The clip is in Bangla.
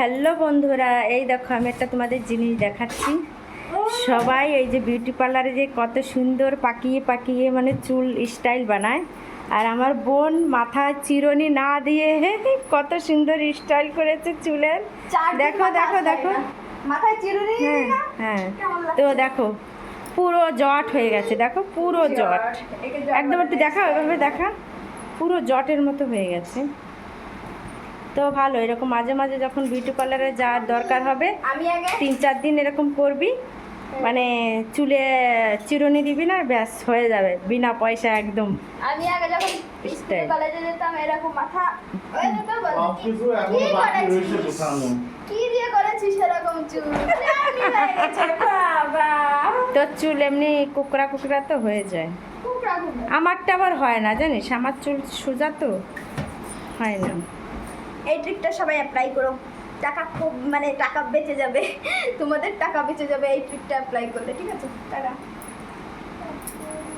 হ্যালো বন্ধুরা এই দেখো আমি একটা তোমাদের জিনিস দেখাচ্ছি। সবাই এই যে বিউটি পার্লারে যে কত সুন্দর পাকিয়ে পাকিয়ে মানে চুল স্টাইল বানায়। আর আমার বোন মাথায় চিরনি না দিয়ে কত সুন্দর স্টাইল করেছে চুলের। দেখো দেখো দেখো। না। মাথায় চিরুনি হ্যাঁ হ্যাঁ। তো দেখো পুরো জট হয়ে গেছে। দেখো পুরো জট। একদম একটু দেখা ওইভাবে দেখা। পুরো জটের মতো হয়ে গেছে। তো ভালো এরকম মাঝে মাঝে যখন বিউটি পার্লারে যাওয়ার দরকার হবে তিন চার দিন এরকম করবি মানে চুলে চিরুনি দিবি না ব্যাস হয়ে যাবে বিনা পয়সা একদম। আমি আগে যখন. স্কুল কলেজে যেতাম এরকম মাথা কি- দিয়ে করেছিস এরকম চুল? তোর চুল এমনি কুকরা কুকরা তো হয়ে যায়। আমারটা আবার হয় না জানিস? আমার চুল সোজা তো হয় না। এই ট্রিকটা সবাই অ্যাপ্লাই করো। টাকা খুব মানে টাকা বেঁচে যাবে। তোমাদের টাকা বেঁচে যাবে এই ট্রিকটা অ্যাপ্লাই করলে, ঠিক আছে? টাকা